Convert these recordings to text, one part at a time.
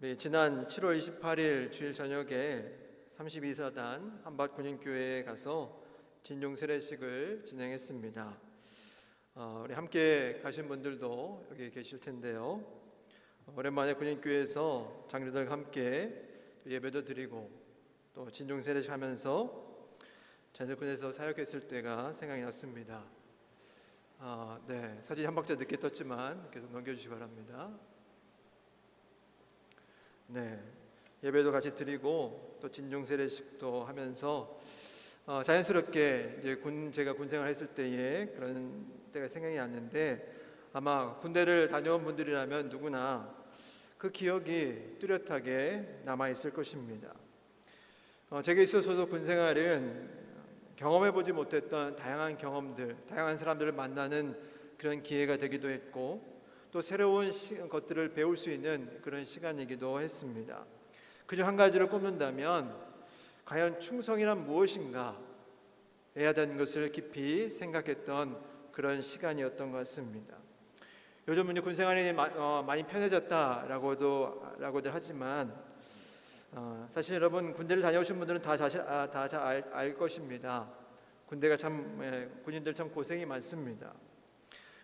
우리 지난 7월 28일 주일 저녁에 32사단 한밭 군인교회에 가서 진용 세례식을 진행했습니다. 어, 우리 함께 가신 분들도 여기 계실 텐데요. 오랜만에 군인교회에서 장로들과 함께 또 예배도 드리고 또 진종 세례식 하면서 전세군에서 사역했을 때가 생각이 났습니다. 아, 네, 사진 한 박자 늦게 떴지만 계속 넘겨주시기 바랍니다. 네, 예배도 같이 드리고 또 진종 세례식도 하면서 어, 자연스럽게 이제 군 제가 군 생활했을 때에 그런 때가 생각이 났는데 아마 군대를 다녀온 분들이라면 누구나 그 기억이 뚜렷하게 남아 있을 것입니다. 어, 제게 있어서도 군 생활은 경험해 보지 못했던 다양한 경험들, 다양한 사람들을 만나는 그런 기회가 되기도 했고 또 새로운 시, 것들을 배울 수 있는 그런 시간이기도 했습니다. 그중 한 가지를 꼽는다면 과연 충성이란 무엇인가 해야 되는 것을 깊이 생각했던 그런 시간이었던 것 같습니다. 요즘은 군 생활이 마, 어, 많이 편해졌다라고도 라고들 하지만 어, 사실 여러분 군대를 다녀오신 분들은 다 사실 아, 알 것입니다. 군대가 참 예, 군인들 참 고생이 많습니다.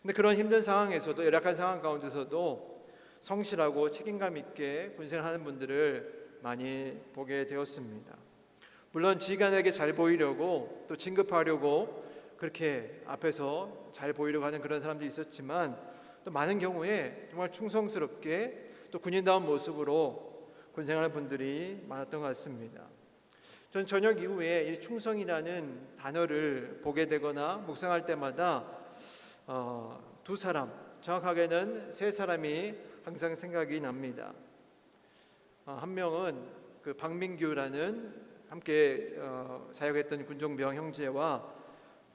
근데 그런 힘든 상황에서도 열악한 상황 가운데서도 성실하고 책임감 있게 군생하는 분들을 많이 보게 되었습니다. 물론 지휘관에게 잘 보이려고 또 진급하려고 그렇게 앞에서 잘 보이려고 하는 그런 사람도 있었지만 또 많은 경우에 정말 충성스럽게 또 군인다운 모습으로 군생활 분들이 많았던 것 같습니다. 전 저녁 이후에 이 충성이라는 단어를 보게 되거나 묵상할 때마다 어, 두 사람, 정확하게는 세 사람이 항상 생각이 납니다. 어, 한 명은 그 박민규라는 함께 어, 사역했던 군종병 형제와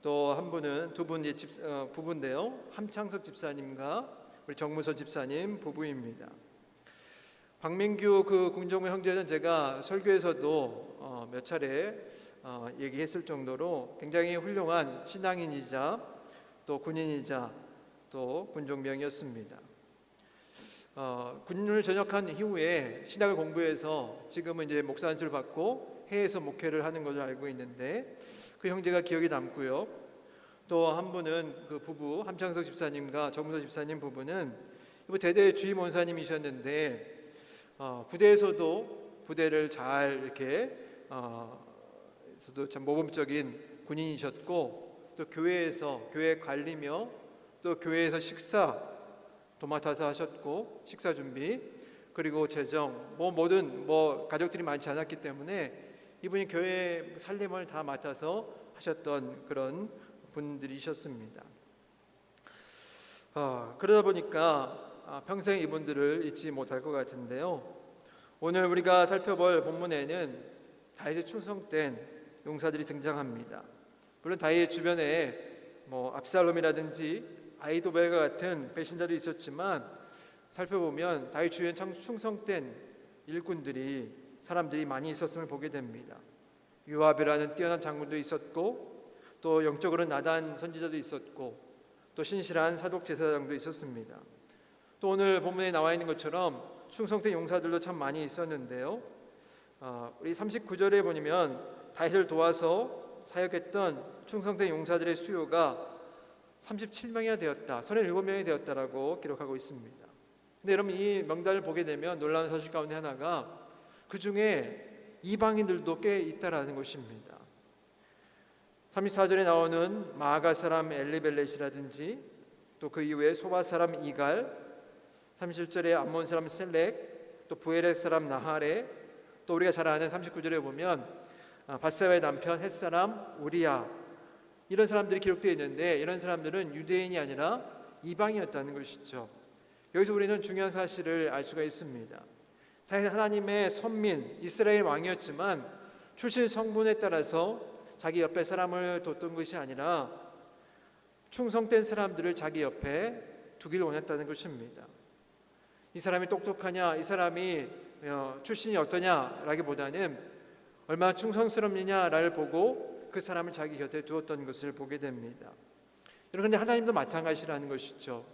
또 한 분은 두 분이 집, 어, 부부인데요. 함창석 집사님과 우리 정무서 집사님 부부입니다. 박민규 그 군종병 형제는 제가 설교에서도 어, 몇 차례 어, 얘기했을 정도로 굉장히 훌륭한 신앙인이자 또 군인이자 또 군종병이었습니다. 어, 군을 전역한 이후에 신학을 공부해서 지금은 이제 목사 안수를 받고 해외에서 목회를 하는 것을 알고 있는데 그 형제가 기억이 남고요. 또 한 분은 그 부부 함창석 집사님과 정무서 집사님 부부는 대대 주임 원사님이셨는데 어, 부대에서도 부대를 잘 이렇게 어, 에서도 참 모범적인 군인이셨고 또 교회에서 교회 관리며 또 교회에서 식사 도맡아서 하셨고 식사 준비 그리고 재정 뭐 모든 뭐 가족들이 많지 않았기 때문에 이분이 교회 살림을 다 맡아서 하셨던 그런 분들이셨습니다. 어, 그러다 보니까 아, 평생 이분들을 잊지 못할 것 같은데요. 오늘 우리가 살펴볼 본문에는 다윗의 충성된 용사들이 등장합니다. 물론 다윗 주변에 뭐 압살롬이라든지 아이도벨과 같은 배신자도 있었지만 살펴보면 다윗 주변에 참 충성된 일꾼들이 사람들이 많이 있었음을 보게 됩니다. 유압이라는 뛰어난 장군도 있었고 또 영적으로 나단 선지자도 있었고 또 신실한 사독 제사장도 있었습니다. 또 오늘 본문에 나와 있는 것처럼 충성된 용사들도 참 많이 있었는데요. 어, 우리 39절에 보면 다윗을 도와서 사역했던 충성된 용사들의 수요가 37명이나 되었다, 37명이 되었다라고 기록하고 있습니다. 근데 여러분 이 명단을 보게 되면 놀라운 사실 가운데 하나가 그 중에 이방인들도 꽤 있다라는 것입니다. 34절에 나오는 마가 사람 엘리벨렛이라든지 또 그 이후에 소바 사람 이갈 37절에 암몬 사람 셀렉 또 부에렉 사람 나하레 또 우리가 잘 아는 39절에 보면 아, 바세바의 남편 햇 사람 우리야 이런 사람들이 기록되어 있는데 이런 사람들은 유대인이 아니라 이방이었다는 것이죠. 여기서 우리는 중요한 사실을 알 수가 있습니다. 자기 하나님의 선민 이스라엘 왕이었지만 출신 성분에 따라서 자기 옆에 사람을 뒀던 것이 아니라 충성된 사람들을 자기 옆에 두길 원했다는 것입니다. 이 사람이 똑똑하냐, 이 사람이 어, 출신이 어떠냐라기보다는 얼마나 충성스럽느냐를 보고 그 사람을 자기 곁에 두었던 것을 보게 됩니다. 여러분, 하나님도 마찬가지라는 것이죠.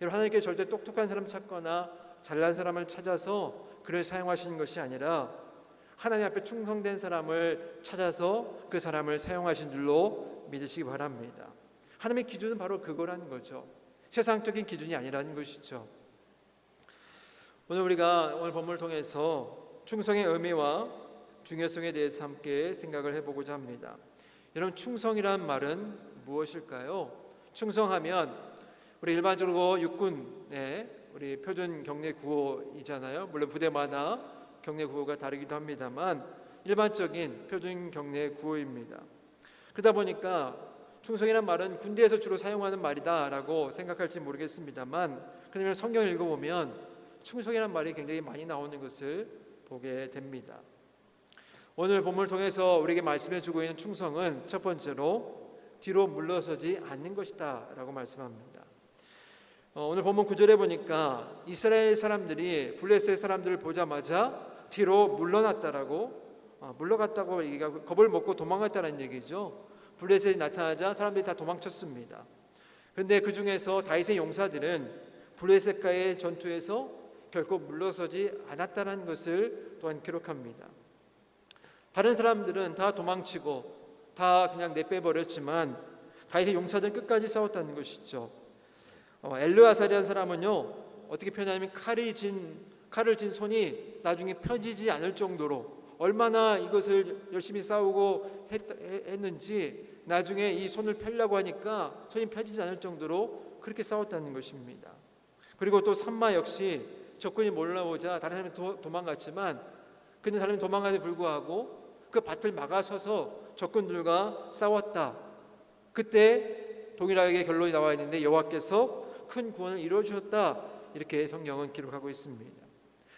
여러분, 하나님께 절대 똑똑한 사람 찾거나 잘난 사람을 찾아서 그를 사용하시는 것이 아니라 하나님 앞에 충성된 사람을 찾아서 그 사람을 사용하신 줄로 믿으시기 바랍니다. 하나님의 기준은 바로 그거라는 거죠. 세상적인 기준이 아니라는 것이죠. 오늘 우리가 오늘 본문을 통해서 충성의 의미와 중요성에 대해서 함께 생각을 해보고자 합니다. 여러분 충성이란 말은 무엇일까요? 충성하면 우리 일반적으로 육군의 우리 표준 경례 구호이잖아요. 물론 부대마다 경례 구호가 다르기도 합니다만 일반적인 표준 경례 구호입니다. 그러다 보니까 충성이란 말은 군대에서 주로 사용하는 말이다라고 생각할지 모르겠습니다만 그러면 성경을 읽어보면 충성이란 말이 굉장히 많이 나오는 것을 보게 됩니다. 오늘 본문을 통해서 우리에게 말씀해 주고 있는 충성은 첫 번째로 뒤로 물러서지 않는 것이다라고 말씀합니다. 어, 오늘 본문 구절에 보니까 이스라엘 사람들이 블레셋 사람들을 보자마자 뒤로 물러났다라고 어, 물러갔다고 얘기하고 겁을 먹고 도망갔다는 얘기죠. 블레셋이 나타나자 사람들이 다 도망쳤습니다. 그런데 그 중에서 다윗의 용사들은 블레셋과의 전투에서 결코 물러서지 않았다는 것을 또한 기록합니다. 다른 사람들은 다 도망치고 다 그냥 내빼버렸지만 다윗의 용사들은 끝까지 싸웠다는 것이죠. 어, 엘르아살이라는 사람은요 어떻게 표현하냐면 칼이 진 칼을 진 손이 나중에 펴지지 않을 정도로 얼마나 이것을 열심히 싸우고 했, 했는지 나중에 이 손을 펴려고 하니까 손이 펴지지 않을 정도로 그렇게 싸웠다는 것입니다. 그리고 또 산마 역시 적군이 몰라오자 다른 사람이 도, 도망갔지만 그는 사람이 도망가에 불구하고 그 밭을 막아서서 적군들과 싸웠다. 그때 동일하게 결론이 나와 있는데 여호와께서 큰 구원을 이루어 주셨다. 이렇게 성경은 기록하고 있습니다.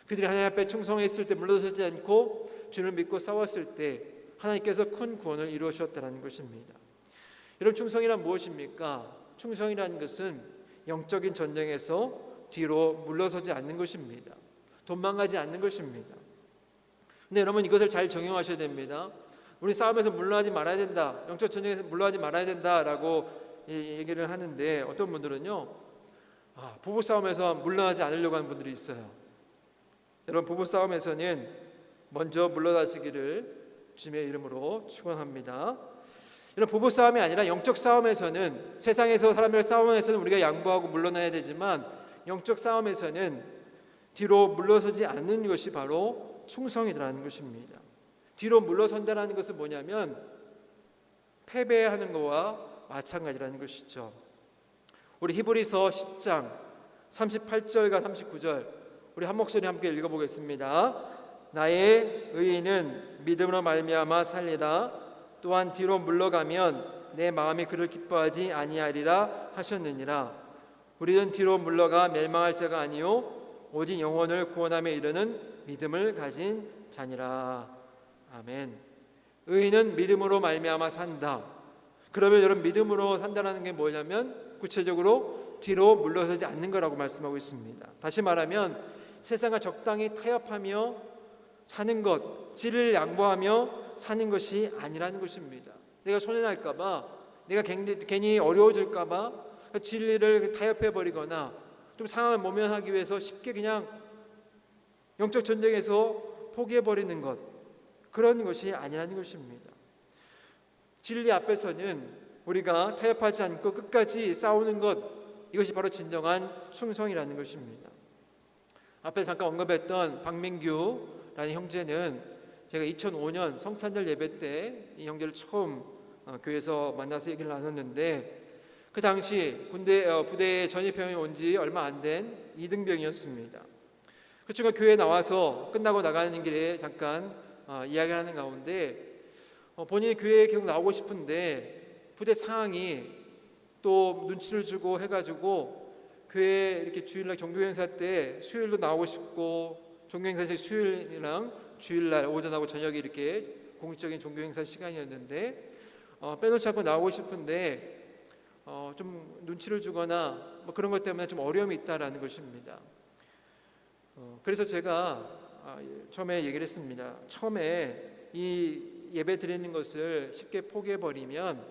그들이 하나님 앞에 충성했을 때 물러서지 않고 주를 믿고 싸웠을 때 하나님께서 큰 구원을 이루어 주셨다는 것입니다. 여러분 충성이란 무엇입니까? 충성이라는 것은 영적인 전쟁에서 뒤로 물러서지 않는 것입니다. 도망가지 않는 것입니다. 근데 여러분 이것을 잘 적용하셔야 됩니다. 우리 싸움에서 물러나지 말아야 된다. 영적 전쟁에서 물러나지 말아야 된다라고 얘기를 하는데 어떤 분들은요. 아, 부부 싸움에서 물러나지 않으려고 하는 분들이 있어요. 여러분 부부 싸움에서는 먼저 물러나시기를 주님의 이름으로 축원합니다. 이런 부부 싸움이 아니라 영적 싸움에서는 세상에서 사람들 싸움에서는 우리가 양보하고 물러나야 되지만 영적 싸움에서는 뒤로 물러서지 않는 것이 바로 충성이라는 것입니다. 뒤로 물러선다라는 것은 뭐냐면 패배하는 것과 마찬가지라는 것이죠. 우리 히브리서 10장 38절과 39절 우리 한 목소리 함께 읽어보겠습니다. 나의 의인은 믿음으로 말미암아 살리라 또한 뒤로 물러가면 내 마음이 그를 기뻐하지 아니하리라 하셨느니라 우리는 뒤로 물러가 멸망할 자가 아니요 오직 영혼을 구원함에 이르는 믿음을 가진 자니라. 아멘. 의인은 믿음으로 말미암아 산다. 그러면 여러분 믿음으로 산다는 게 뭐냐면 구체적으로 뒤로 물러서지 않는 거라고 말씀하고 있습니다. 다시 말하면 세상과 적당히 타협하며 사는 것, 질을 양보하며 사는 것이 아니라는 것입니다. 내가 손해날까봐, 내가 괜히 어려워질까봐 진리를 타협해 버리거나 좀 상황을 모면하기 위해서 쉽게 그냥 영적 전쟁에서 포기해 버리는 것 그런 것이 아니라는 것입니다. 진리 앞에서는 우리가 타협하지 않고 끝까지 싸우는 것 이것이 바로 진정한 충성이라는 것입니다. 앞에 잠깐 언급했던 박민규라는 형제는 제가 2005년 성탄절 예배 때 이 형제를 처음 어, 교회에서 만나서 얘기를 나눴는데 그 당시 군대 어, 부대에 전입병이 온 지 얼마 안 된 이등병이었습니다. 그 친구가 교회 나와서 끝나고 나가는 길에 잠깐 어, 이야기하는 가운데 어, 본인이 교회에 계속 나오고 싶은데 부대 상황이 또 눈치를 주고 해가지고 교회 이렇게 주일날 종교 행사 때 수요일도 나오고 싶고 종교 행사 때 수요일이랑 주일날 오전하고 저녁에 이렇게 공식적인 종교 행사 시간이었는데 어, 빼놓지 않고 나오고 싶은데 어, 좀 눈치를 주거나 뭐 그런 것 때문에 좀 어려움이 있다라는 것입니다. 어, 그래서 제가 아, 예, 처음에 얘기를 했습니다. 처음에 이 예배 드리는 것을 쉽게 포기해 버리면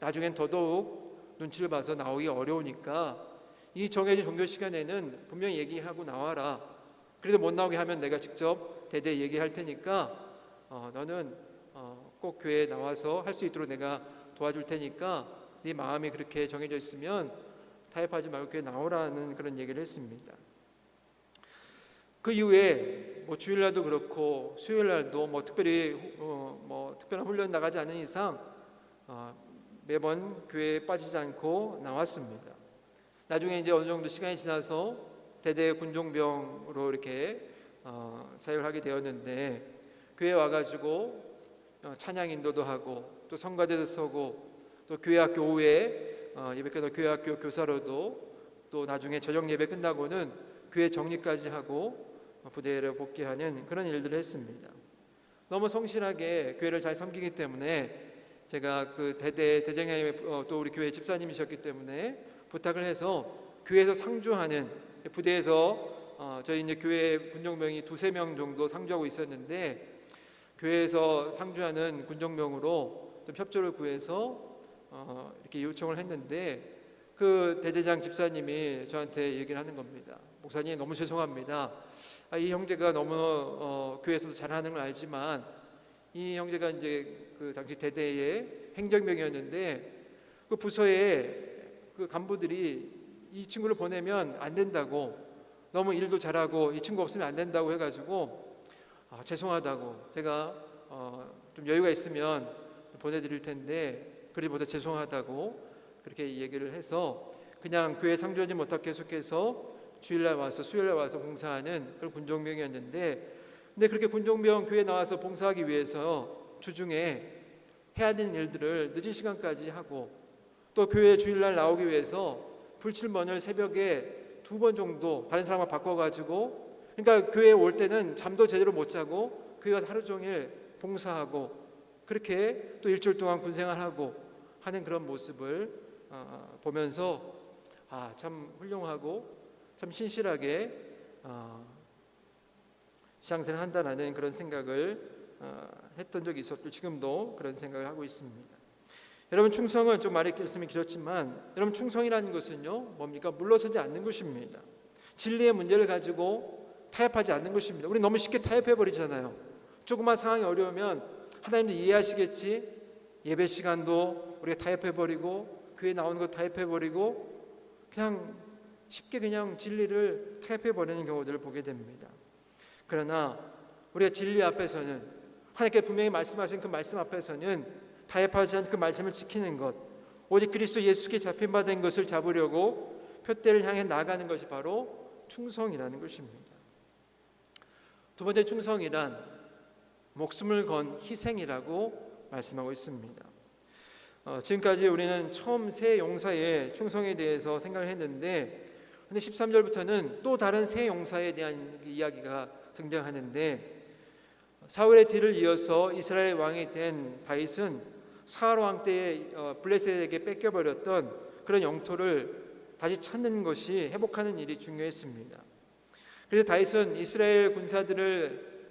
나중엔 더더욱 눈치를 봐서 나오기 어려우니까 이 정해진 종교 시간에는 분명히 얘기하고 나와라. 그래도 못 나오게 하면 내가 직접 대대 얘기할 테니까 어, 너는 어, 꼭 교회에 나와서 할 수 있도록 내가 도와줄 테니까 네 마음이 그렇게 정해져 있으면 타협하지 말고 교회 나오라는 그런 얘기를 했습니다. 그 이후에 뭐 주일날도 그렇고 수요일날도 뭐 특별히 어, 뭐 특별한 훈련 나가지 않은 이상 어, 매번 교회에 빠지지 않고 나왔습니다. 나중에 이제 어느 정도 시간이 지나서 대대 군종병으로 이렇게 어, 사역을 하게 되었는데 교회 와가지고 어, 찬양 인도도 하고 또 성가대도 서고 또 교회학교 오후에 어, 예배교도 교회학교 교사로도 또 나중에 저녁 예배 끝나고는 교회 정리까지 하고 어, 부대를 복귀하는 그런 일들을 했습니다. 너무 성실하게 교회를 잘 섬기기 때문에 제가 그 대대 대장님 어, 또 우리 교회 집사님이셨기 때문에 부탁을 해서 교회에서 상주하는 부대에서 어, 저희 이제 교회 군종병이 두세 명 정도 상주하고 있었는데 교회에서 상주하는 군종병으로 좀 협조를 구해서 어, 이렇게 요청을 했는데 그 대대장 집사님이 저한테 얘기를 하는 겁니다. 목사님 너무 죄송합니다. 아, 이 형제가 너무 어, 교회에서도 잘하는 걸 알지만 이 형제가 이제 그 당시 대대의 행정병이었는데 그 부서에 그 간부들이 이 친구를 보내면 안 된다고 너무 일도 잘하고 이 친구 없으면 안 된다고 해가지고 아, 죄송하다고 제가 어, 좀 여유가 있으면 보내드릴 텐데 그리보다 죄송하다고 그렇게 얘기를 해서 그냥 교회 상주하지 못하고 계속해서 주일날 와서 수요일날 와서 봉사하는 그런 군종병이었는데 근데 그렇게 군종병 교회 나와서 봉사하기 위해서 주중에 해야 되는 일들을 늦은 시간까지 하고 또 교회 주일날 나오기 위해서 불칠번을 새벽에 두 번 정도 다른 사람과 바꿔가지고 그러니까 교회에 올 때는 잠도 제대로 못 자고 교회 가서 하루 종일 봉사하고 그렇게 또 일주일 동안 군생활하고 하는 그런 모습을 어, 보면서 아 참 훌륭하고 참 신실하게 어, 시장생활 한다라는 그런 생각을 어, 했던 적이 있었고 지금도 그런 생각을 하고 있습니다. 여러분 충성은 좀 말이 말씀이 길었지만 여러분 충성이라는 것은요 뭡니까 물러서지 않는 것입니다. 진리의 문제를 가지고 타협하지 않는 것입니다. 우리 너무 쉽게 타협해 버리잖아요. 조그만 상황이 어려우면 하나님도 이해하시겠지 예배 시간도 우리가 타협해 버리고 교회 나오는 거 타협해 버리고 그냥 쉽게 그냥 진리를 타협해 버리는 경우들을 보게 됩니다. 그러나 우리가 진리 앞에서는 하나님께 분명히 말씀하신 그 말씀 앞에서는 타협하지 않고 그 말씀을 지키는 것, 오직 그리스도 예수께 잡힌 바 된 것을 잡으려고 표대를 향해 나가는 것이 바로 충성이라는 것입니다. 두 번째 충성이란 목숨을 건 희생이라고 말씀하고 있습니다. 어, 지금까지 우리는 처음 새 용사의 충성에 대해서 생각을 했는데 근데 13절부터는 또 다른 새 용사에 대한 이야기가 등장하는데 사울의 뒤를 이어서 이스라엘 왕이 된 다윗은 사울 왕 때에 어, 블레셋에게 뺏겨버렸던 그런 영토를 다시 찾는 것이 회복하는 일이 중요했습니다. 그래서 다윗은 이스라엘 군사들을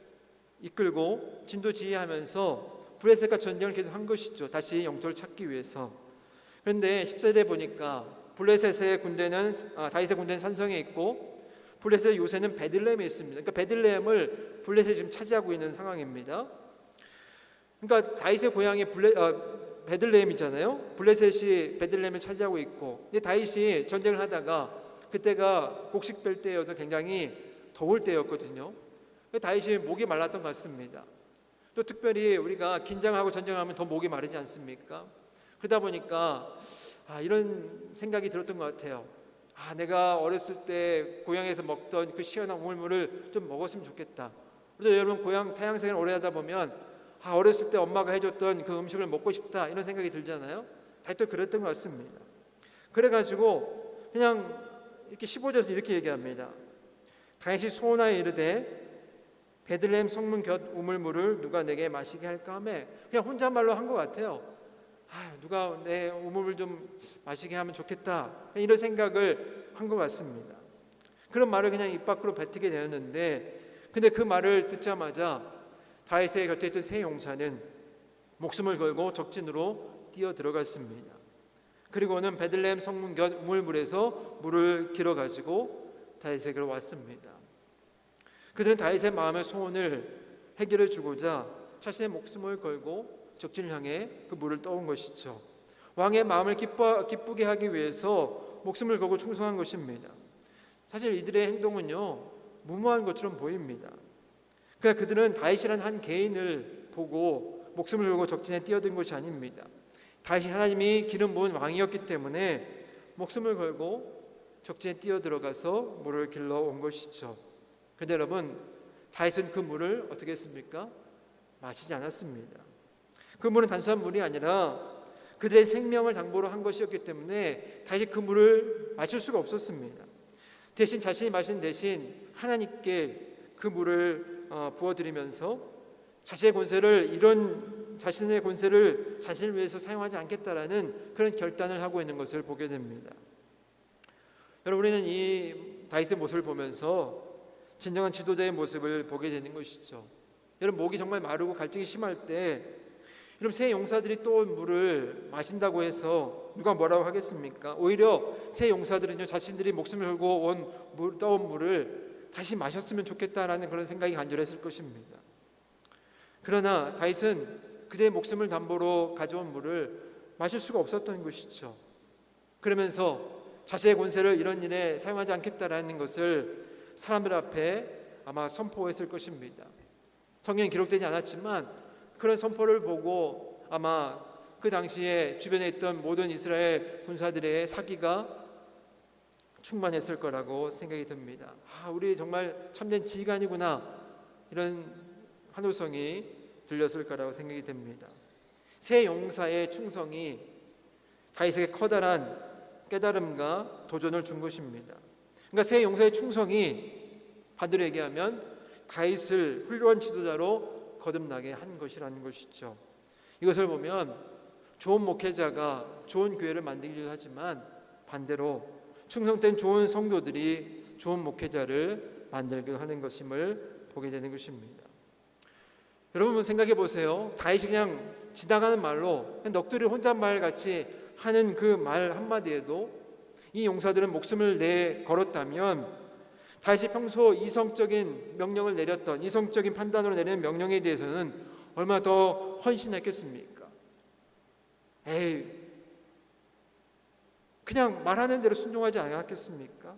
이끌고 진도 지휘하면서 블레셋과 전쟁을 계속 한 것이죠. 다시 영토를 찾기 위해서. 그런데 10절에 보니까 블레셋의 군대는 아, 다윗의 군대는 산성에 있고 블레셋 요새는 베들레헴에 있습니다. 그러니까 베들레헴을 블레셋이 지금 차지하고 있는 상황입니다. 그러니까 다윗의 고향이 블레, 어, 베들레헴이잖아요. 블레셋이 베들레헴을 차지하고 있고, 근데 다윗이 전쟁을 하다가 그때가 곡식별 때여서 굉장히 더울 때였거든요. 다윗이 목이 말랐던 것 같습니다. 또 특별히 우리가 긴장하고 전쟁하면 더 목이 마르지 않습니까? 그러다 보니까 아, 이런 생각이 들었던 것 같아요. 아, 내가 어렸을 때 고향에서 먹던 그 시원한 우물물을 좀 먹었으면 좋겠다. 그래서 여러분 고향 타양생을 오래 하다 보면 아, 어렸을 때 엄마가 해줬던 그 음식을 먹고 싶다 이런 생각이 들잖아요. 다윗도 그랬던 것 같습니다. 그래가지고 그냥 이렇게 15절에서 이렇게 얘기합니다. 다윗이 소원하여 이르되 베들레헴 성문 곁 우물물을 누가 내게 마시게 할까 하매 그냥 혼잣말로 한 것 같아요. 아, 누가 내 우물물 좀 마시게 하면 좋겠다 이런 생각을 한 것 같습니다. 그런 말을 그냥 입 밖으로 뱉게 되었는데 근데 그 말을 듣자마자 다윗의 곁에 있던 세 용사는 목숨을 걸고 적진으로 뛰어 들어갔습니다. 그리고는 베들레헴 성문 곁 물물에서 물을 길어 가지고 다윗에게로 왔습니다. 그들은 다윗의 마음의 소원을 해결해 주고자 자신의 목숨을 걸고 적진을 향해 그 물을 떠온 것이죠. 왕의 마음을 기뻐, 기쁘게 하기 위해서 목숨을 걸고 충성한 것입니다. 사실 이들의 행동은요 무모한 것처럼 보입니다. 그러니까 그들은 다윗이라는 한 개인을 보고 목숨을 걸고 적진에 뛰어든 것이 아닙니다. 다윗이 하나님이 기름 부은 왕이었기 때문에 목숨을 걸고 적진에 뛰어 들어가서 물을 길러 온 것이죠. 그런데 여러분 다윗은 그 물을 어떻게 했습니까? 마시지 않았습니다. 그 물은 단순한 물이 아니라 그들의 생명을 담보로 한 것이었기 때문에 다시 그 물을 마실 수가 없었습니다. 대신 자신이 마신 대신 하나님께 그 물을 어, 부어드리면서 자신의 권세를 이런 자신의 권세를 자신을 위해서 사용하지 않겠다라는 그런 결단을 하고 있는 것을 보게 됩니다. 여러분 우리는 이 다윗의 모습을 보면서 진정한 지도자의 모습을 보게 되는 것이죠. 여러분 목이 정말 마르고 갈증이 심할 때 여러분 새 용사들이 또 물을 마신다고 해서 누가 뭐라고 하겠습니까? 오히려 새 용사들은요 자신들이 목숨을 걸고 온 물, 떠온 물을 다시 마셨으면 좋겠다라는 그런 생각이 간절했을 것입니다. 그러나 다윗은 그들의 목숨을 담보로 가져온 물을 마실 수가 없었던 것이죠. 그러면서 자신의 권세를 이런 일에 사용하지 않겠다라는 것을 사람들 앞에 아마 선포했을 것입니다. 성경에 기록되지 않았지만 그런 선포를 보고 아마 그 당시에 주변에 있던 모든 이스라엘 군사들의 사기가 충만했을 거라고 생각이 듭니다. 아, 우리 정말 참된 지휘관이구나 이런 환호성이 들렸을 거라고 생각이 됩니다. 새 용사의 충성이 다윗에게 커다란 깨달음과 도전을 준 것입니다. 그러니까 새 용사의 충성이 반대로 얘기하면 다윗을 훌륭한 지도자로 거듭나게 한 것이라는 것이죠. 이것을 보면 좋은 목회자가 좋은 교회를 만들기도 하지만 반대로 충성된 좋은 성도들이 좋은 목회자를 만들기도 하는 것임을 보게 되는 것입니다. 여러분 생각해 보세요. 다윗이 그냥 지나가는 말로 넋두리 혼잣말 같이 하는 그 말 한마디에도 이 용사들은 목숨을 내 걸었다면 다윗이 평소 이성적인 명령을 내렸던 이성적인 판단으로 내리는 명령에 대해서는 얼마나 더 헌신했겠습니까? 에이, 그냥 말하는 대로 순종하지 않았겠습니까?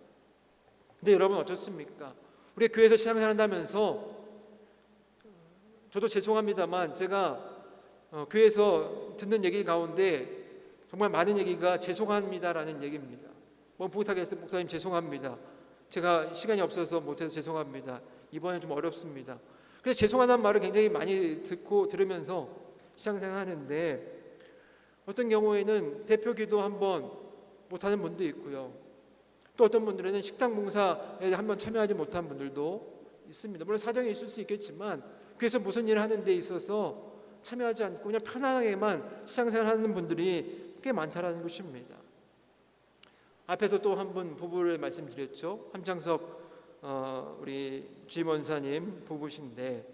근데 여러분 어떻습니까? 우리 교회에서 신앙생활 한다면서 저도 죄송합니다만 제가 어, 교회에서 듣는 얘기 가운데 정말 많은 얘기가 죄송합니다라는 얘기입니다. 뭐 부탁 했을 목사님 죄송합니다. 제가 시간이 없어서 못해서 죄송합니다. 이번에 좀 어렵습니다. 그래서 죄송하다는 말을 굉장히 많이 듣고 들으면서 신앙생활 하는데 어떤 경우에는 대표 기도 한번 못하는 분도 있고요. 또 어떤 분들은 식당 봉사에 한번 참여하지 못한 분들도 있습니다. 물론 사정이 있을 수 있겠지만 그래서 무슨 일을 하는 데 있어서 참여하지 않고 그냥 편안하게만 신앙생활 하는 분들이 꽤 많다라는 것입니다. 앞에서 또 한 분 부부를 말씀드렸죠. 함창석 어, 우리 주임원사님 부부신데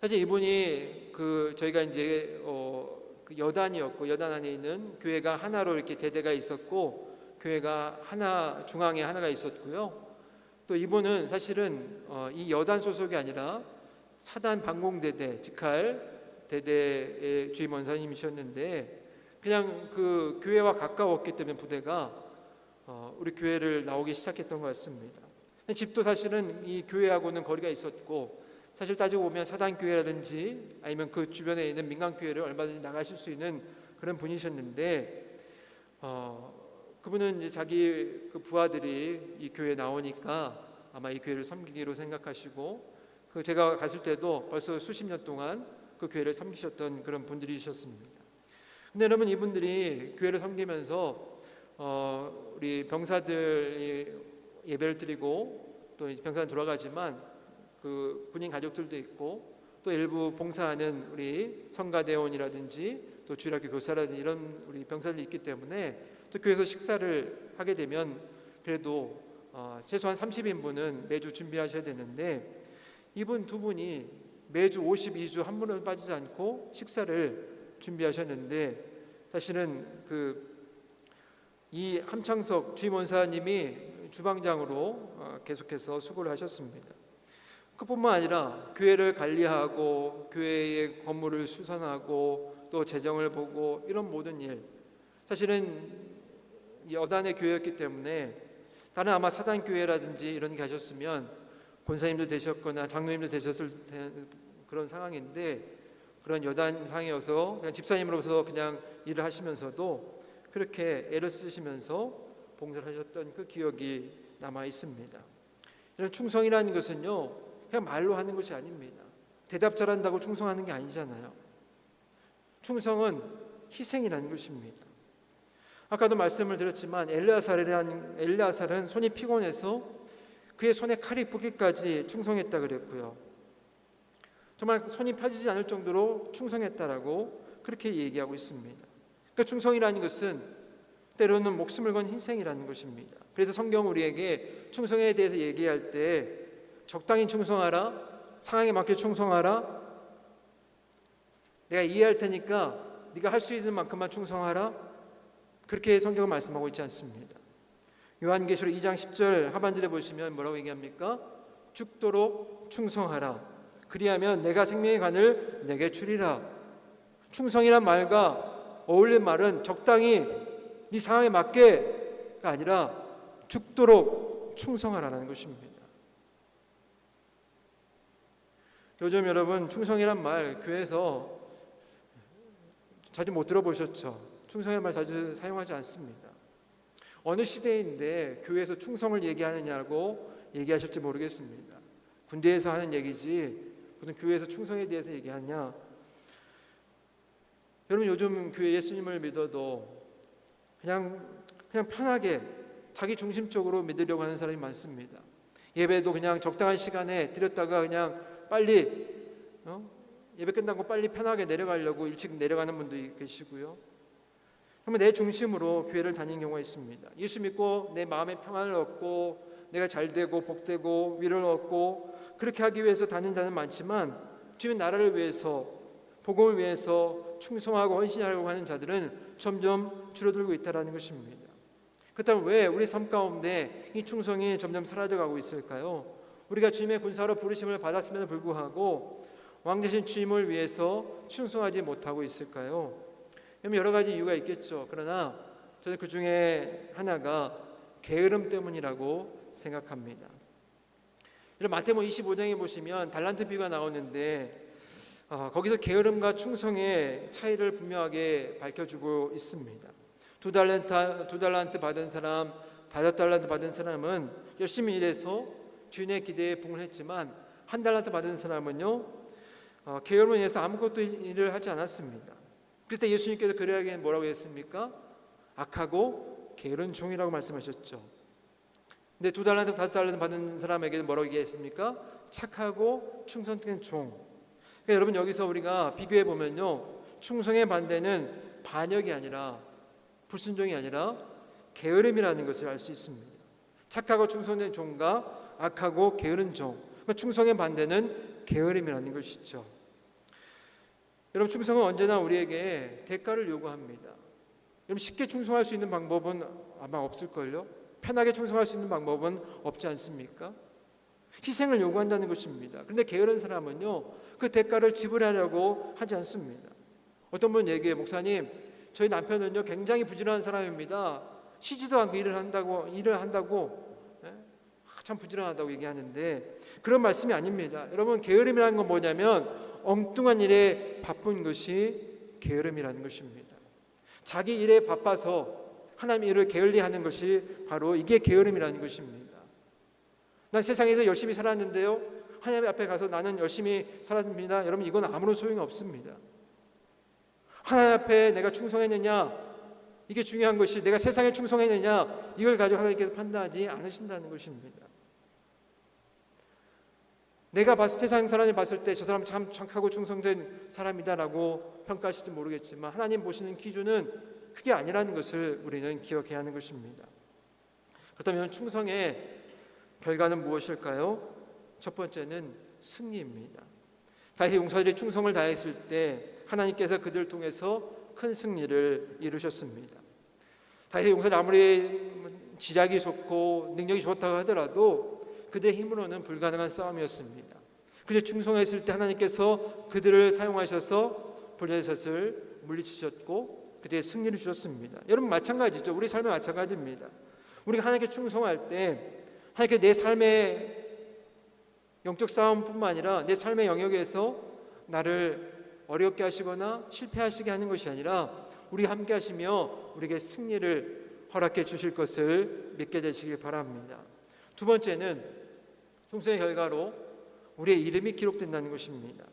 사실 이분이 그 저희가 이제 어, 그 여단이었고 여단 안에 있는 교회가 하나로 이렇게 대대가 있었고 교회가 하나 중앙에 하나가 있었고요. 또 이분은 사실은 어, 이 여단 소속이 아니라 사단 방공대대 직할 대대의 주임원사님이셨는데 그냥 그 교회와 가까웠기 때문에 부대가 어, 우리 교회를 나오기 시작했던 것 같습니다. 집도 사실은 이 교회하고는 거리가 있었고 사실 따지고 보면 사단 교회라든지 아니면 그 주변에 있는 민간 교회를 얼마든지 나가실 수 있는 그런 분이셨는데 어, 그분은 이제 자기 그 부하들이 이 교회에 나오니까 아마 이 교회를 섬기기로 생각하시고 그 제가 갔을 때도 벌써 수십 년 동안 그 교회를 섬기셨던 그런 분들이셨습니다. 근데 여러분 이분들이 교회를 섬기면서 어, 우리 병사들이 예배를 드리고 또 병사는 돌아가지만 그 군인 가족들도 있고 또 일부 봉사하는 우리 성가대원이라든지 또 주일학교 교사라든지 이런 우리 병사들이 있기 때문에 또 교회에서 식사를 하게 되면 그래도 어, 최소한 30인분은 매주 준비하셔야 되는데 이분 두 분이 매주 52주 한 분은 빠지지 않고 식사를 준비하셨는데 사실은 그 이 함창석 주임원사님이 주방장으로 어, 계속해서 수고를 하셨습니다. 그뿐만 아니라 교회를 관리하고 교회의 건물을 수선하고 또 재정을 보고 이런 모든 일 사실은 여단의 교회였기 때문에 다른 아마 사단 교회라든지 이런 게 하셨으면 권사님도 되셨거나 장로님도 되셨을 테- 그런 상황인데 그런 여단 상이어서 그냥 집사님으로서 그냥 일을 하시면서도 그렇게 애를 쓰시면서 봉사를 하셨던 그 기억이 남아 있습니다. 이런 충성이라는 것은요 그냥 말로 하는 것이 아닙니다. 대답 잘한다고 충성하는 게 아니잖아요. 충성은 희생이라는 것입니다. 아까도 말씀을 드렸지만 엘리아살이라는 엘리아살은 손이 피곤해서 그의 손에 칼이 붙기까지 충성했다 그랬고요. 정말 손이 펴지지 않을 정도로 충성했다라고 그렇게 얘기하고 있습니다. 그러니까 충성이라는 것은 때로는 목숨을 건 희생이라는 것입니다. 그래서 성경 우리에게 충성에 대해서 얘기할 때 적당히 충성하라, 상황에 맞게 충성하라, 내가 이해할 테니까 네가 할 수 있는 만큼만 충성하라. 그렇게 성경은 말씀하고 있지 않습니다. 요한계시록 2장 10절 하반절에 보시면 뭐라고 얘기합니까? 죽도록 충성하라. 그리하면 내가 생명의 관을 내게 주리라. 충성이란 말과 어울리는 말은 적당히 네 상황에 맞게가 아니라 죽도록 충성하라는 것입니다. 요즘 여러분 충성이란 말 교회에서 자주 못 들어보셨죠? 충성의 말 자주 사용하지 않습니다. 어느 시대인데 교회에서 충성을 얘기하느냐고 얘기하실지 모르겠습니다. 군대에서 하는 얘기지 무슨 교회에서 충성에 대해서 얘기하냐? 여러분 요즘 교회 예수님을 믿어도 그냥 그냥 편하게 자기 중심적으로 믿으려고 하는 사람이 많습니다. 예배도 그냥 적당한 시간에 드렸다가 그냥 빨리 어? 예배 끝나고 빨리 편하게 내려가려고 일찍 내려가는 분도 계시고요. 정말 내 중심으로 교회를 다니는 경우가 있습니다. 예수 믿고 내 마음의 평안을 얻고 내가 잘 되고 복되고 위로를 얻고 그렇게 하기 위해서 다니는 자는 많지만 주님 나라를 위해서 복음을 위해서 충성하고 헌신하려고 하는 자들은 점점 줄어들고 있다라는 것입니다. 그렇다면 왜 우리 삶 가운데 이 충성이 점점 사라져가고 있을까요? 우리가 주님의 군사로 부르심을 받았음에도 불구하고 왕 대신 주님을 위해서 충성하지 못하고 있을까요? 여러 가지 이유가 있겠죠. 그러나 저는 그 중에 하나가 게으름 때문이라고 생각합니다. 이런 마태복음 25장에 보시면 달란트 비유가 나오는데 어, 거기서 게으름과 충성의 차이를 분명하게 밝혀주고 있습니다. 두 달란트 두 달란트 받은 사람, 다섯 달란트 받은 사람은 열심히 일해서 주인의 기대에 부응했지만 한 달란트 받은 사람은요 어, 게으름을 인해서 아무것도 일을 하지 않았습니다. 그때 예수님께서 그래야게 뭐라고 했습니까? 악하고 게으른 종이라고 말씀하셨죠. 근데 두 달란트 다섯 달란트 받은 사람에게 뭐라고 얘기했습니까? 착하고 충성된 종. 그러니까 여러분 여기서 우리가 비교해 보면요, 충성의 반대는 반역이 아니라 불순종이 아니라 게으름이라는 것을 알 수 있습니다. 착하고 충성된 종과 악하고 게으른 종. 그러니까 충성의 반대는 게으름이라는 것이죠. 여러분 충성은 언제나 우리에게 대가를 요구합니다. 여러분 쉽게 충성할 수 있는 방법은 아마 없을걸요. 편하게 충성할 수 있는 방법은 없지 않습니까? 희생을 요구한다는 것입니다. 그런데 게으른 사람은요 그 대가를 지불하려고 하지 않습니다. 어떤 분 얘기해 목사님 저희 남편은요 굉장히 부지런한 사람입니다. 쉬지도 않고 일을 한다고 일을 한다고 예? 참 부지런하다고 얘기하는데 그런 말씀이 아닙니다. 여러분 게으름이라는 건 뭐냐면 엉뚱한 일에 바쁜 것이 게으름이라는 것입니다. 자기 일에 바빠서 하나님 일을 게을리 하는 것이 바로 이게 게으름이라는 것입니다. 난 세상에서 열심히 살았는데요. 하나님 앞에 가서 나는 열심히 살았습니다. 여러분 이건 아무런 소용이 없습니다. 하나님 앞에 내가 충성했느냐 이게 중요한 것이 내가 세상에 충성했느냐 이걸 가지고 하나님께서 판단하지 않으신다는 것입니다. 내가 봤을 세상 사람이 봤을 때 저 사람 참 착하고 충성된 사람이다라고 평가하실지 모르겠지만 하나님 보시는 기준은 그게 아니라는 것을 우리는 기억해야 하는 것입니다. 그렇다면 충성의 결과는 무엇일까요? 첫 번째는 승리입니다. 다시 용사들이 충성을 다했을 때 하나님께서 그들을 통해서 큰 승리를 이루셨습니다. 다시 용사들 아무리 지략이 좋고 능력이 좋다고 하더라도 그들의 힘으로는 불가능한 싸움이었습니다. 그저 충성했을 때 하나님께서 그들을 사용하셔서 블레셋을 물리치셨고 그들의 승리를 주셨습니다. 여러분 마찬가지죠. 우리 삶에 마찬가지입니다. 우리가 하나님께 충성할 때 하나님께 내 삶의 영적 싸움뿐만 아니라 내 삶의 영역에서 나를 어렵게 하시거나 실패하시게 하는 것이 아니라 우리 함께 하시며 우리에게 승리를 허락해 주실 것을 믿게 되시길 바랍니다. 두 번째는 충성의 결과로 우리의 이름이 기록된다는 것입니다.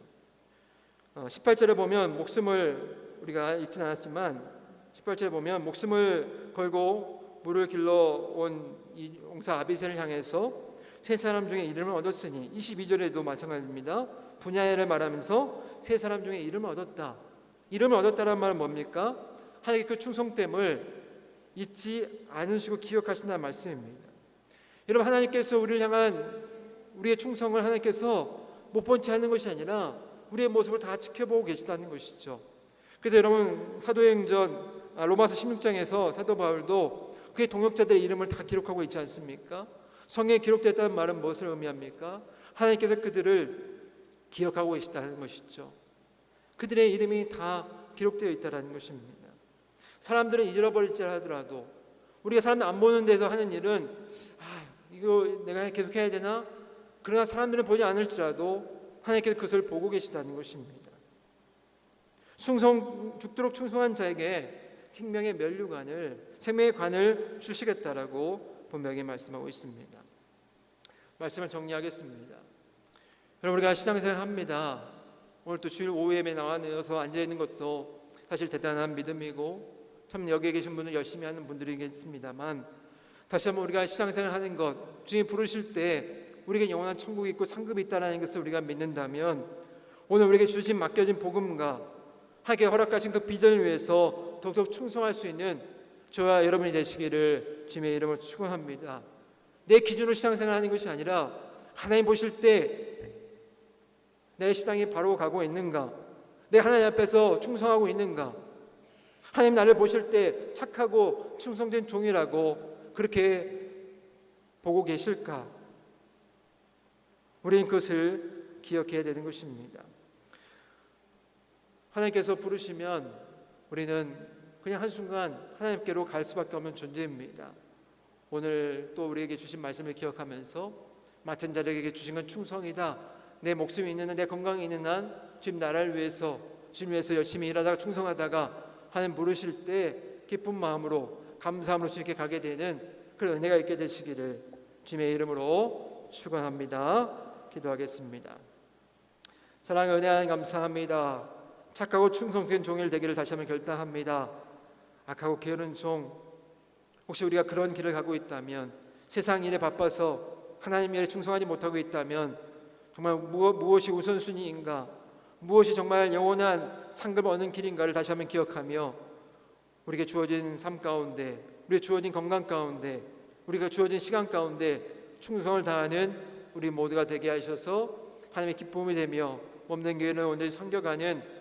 어, 18절에 보면 목숨을 우리가 읽진 않았지만 18절에 보면 목숨을 걸고 물을 길러 온 이 용사 아비셀을 향해서 세 사람 중에 이름을 얻었으니 22절에도 마찬가지입니다. 분야를 말하면서 세 사람 중에 이름을 얻었다. 이름을 얻었다는 말은 뭡니까? 하나님의 그 충성됨을 잊지 않으시고 기억하신다는 말씀입니다. 여러분 하나님께서 우리를 향한 우리의 충성을 하나님께서 못 본 채 하는 것이 아니라 우리의 모습을 다 지켜보고 계시다는 것이죠. 그래서 여러분 사도행전 아, 로마서 16장에서 사도 바울도 그의 동역자들의 이름을 다 기록하고 있지 않습니까? 성경에 기록됐다는 말은 무엇을 의미합니까? 하나님께서 그들을 기억하고 계시다는 것이죠. 그들의 이름이 다 기록되어 있다는 것입니다. 사람들은 잊어버릴지 하더라도 우리가 사람들 안 보는 데서 하는 일은 아 이거 내가 계속 해야 되나? 그러나 사람들은 보지 않을지라도 하나님께서 그것을 보고 계시다는 것입니다. 충성 죽도록 충성한 자에게 생명의 면류관을 생명의 관을 주시겠다라고 분명히 말씀하고 있습니다. 말씀을 정리하겠습니다. 여러분 우리가 신앙생활 합니다. 오늘 또 주일 오후에 나와서 앉아 있는 것도 사실 대단한 믿음이고 참 여기에 계신 분은 열심히 하는 분들이겠습니다만 다시 한번 우리가 신앙생활 하는 것 주님 부르실 때 우리에게 영원한 천국이 있고 상급이 있다는 것을 우리가 믿는다면 오늘 우리에게 주신 맡겨진 복음과 하게 허락하신 그 비전을 위해서 더욱더 충성할 수 있는 저와 여러분이 되시기를 주님의 이름으로 축원합니다. 내 기준으로 신앙생활 하는 것이 아니라 하나님 보실 때 내 신앙이 바로 가고 있는가? 내 하나님 앞에서 충성하고 있는가? 하나님 나를 보실 때 착하고 충성된 종이라고 그렇게 보고 계실까? 우리는 그것을 기억해야 되는 것입니다. 하나님께서 부르시면 우리는 그냥 한순간 하나님께로 갈 수밖에 없는 존재입니다. 오늘 또 우리에게 주신 말씀을 기억하면서 맡은 자에게 주신 건 충성이다. 내 목숨이 있는 한, 내 건강이 있는 한 주님 나라를 위해서 주님 위해서 열심히 일하다가 충성하다가 하나님 부르실 때 기쁜 마음으로 감사함으로 주님께 가게 되는 그런 은혜가 있게 되시기를 주님의 이름으로 축원합니다. 기도하겠습니다. 사랑의 은혜 하나님 감사합니다. 착하고 충성된 종일 되기를 다시 한번 결단합니다. 악하고 게으른 종 혹시 우리가 그런 길을 가고 있다면 세상 일에 바빠서 하나님 일에 충성하지 못하고 있다면 정말 무엇이 우선순위인가 무엇이 정말 영원한 상급을 얻는 길인가를 다시 한번 기억하며 우리에게 주어진 삶 가운데 우리에게 주어진 건강 가운데 우리가 주어진 시간 가운데 충성을 다하는 우리 모두가 되게 하셔서 하나님의 기쁨이 되며 몸된 교회를 온전히 섬겨가는